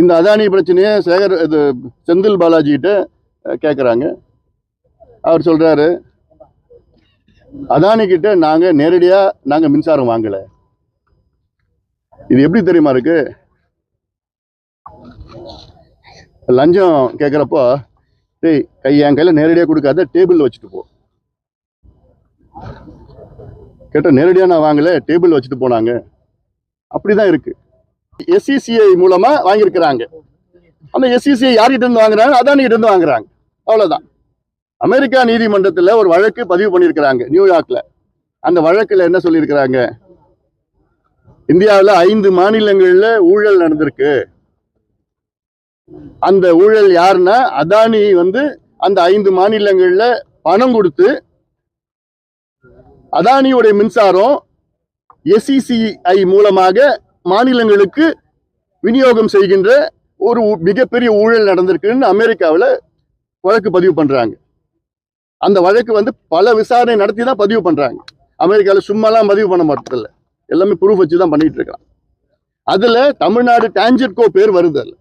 இந்த அதானி பிரச்சனையை சேகர் இது செந்தில் பாலாஜிகிட்ட கேட்குறாங்க அவர் சொல்கிறாரு அதானிக்கிட்ட நாங்கள் நேரடியாக நாங்கள் மின்சாரம் வாங்கலை. இது எப்படி தெரியுமா இருக்கு? லஞ்சம் கேட்குறப்போ டேய் கை என் கையில் நேரடியாக கொடுக்காத டேபிள் வச்சுட்டு போ. கேட்ட நேரடியாக நான் வாங்கலை டேபிள் வச்சுட்டு போனாங்க. அப்படி தான் இருக்குது எஸ்இசிஐ மூலமா வாங்கியிருக்கிறாங்க. அந்த எஸ்சிசிஐ யார்கிட்ட இருந்து வாங்குறாங்க? அதானி கிட்ட இருந்து வாங்குறாங்க. அவ்வளவுதான். அமெரிக்கா நீதிமன்றத்தில் ஒரு வழக்கு பதிவு பண்ணியிருக்கிறாங்க நியூயார்க்ல. அந்த வழக்கில் என்ன சொல்லியிருக்கிறாங்க? இந்தியாவில் ஐந்து மாநிலங்களில் ஊழல் நடந்திருக்கு. அந்த ஊழல் யாருன்னா அதானி வந்து அந்த ஐந்து மாநிலங்களில் பணம் கொடுத்து அதானியுடைய மின்சாரம் எஸ்இசிஐ மூலமாக மாநிலங்களுக்கு விநியோகம் செய்கின்ற ஒரு மிகப்பெரிய ஊழல் நடந்திருக்குன்னு அமெரிக்காவில் வழக்கு பதிவு பண்ணுறாங்க அந்த வழக்கு வந்து பல விசாரணை நடத்தி தான் பதிவு பண்ணுறாங்க அமெரிக்காவில் சும்மாலாம் பதிவு பண்ண மாட்டதில்ல. எல்லாமே ப்ரூஃப் வச்சு தான் பண்ணிகிட்டு இருக்கான் அதில் தமிழ்நாடு டான்ஜெட்கோ பேர் வருது அதில்.